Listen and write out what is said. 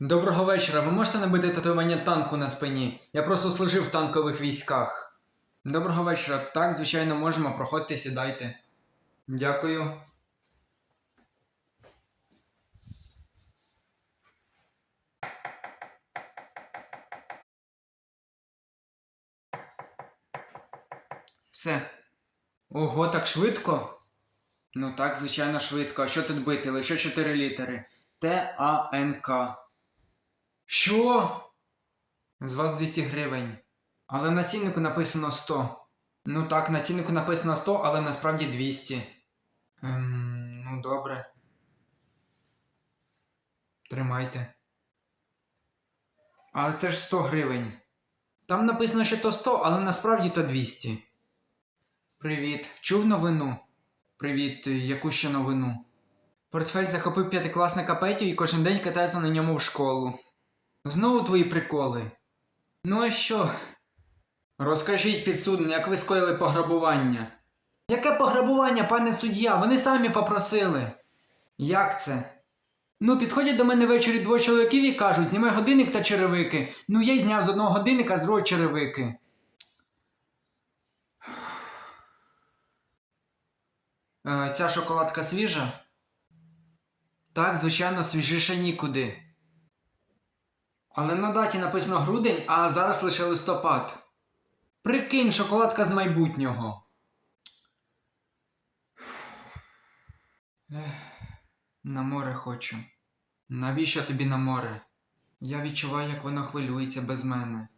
Доброго вечора. Ви можете набити татуювання танку на спині? Я просто служив в танкових військах. Доброго вечора. Так, звичайно, можемо. Проходьте, сідайте. Дякую. Все. Ого, так швидко? Ну так, звичайно, швидко. А що тут бити? Лише 4 літери. Т-А-Н-К. Що? З вас 200 гривень. Але на ціннику написано 100. Ну так, на ціннику написано 100, але насправді 200. Ем, ну добре. Тримайте. Але це ж 100 гривень. Там написано, що то 100, але насправді то 200. Привіт. Чув новину? Привіт, яку ще новину? Портфель захопив п'ятикласника Петю і кожен день катається на ньому в школу. Знову твої приколи. Ну а що? Розкажіть підсудне, як ви скоїли пограбування. Яке пограбування, пане суддя? Вони самі попросили. Як це? Ну, підходять до мене ввечері двоє чоловіків і кажуть, знімай годинник та черевики. Ну, я й зняв з одного годинника, з другого черевики. Е, ця шоколадка свіжа? Так, звичайно, свіжіше нікуди. Але на даті написано грудень, а зараз лише листопад. Прикинь, шоколадка з майбутнього. Ех, на море хочу. Навіщо тобі на море? Я відчуваю, як воно хвилюється без мене.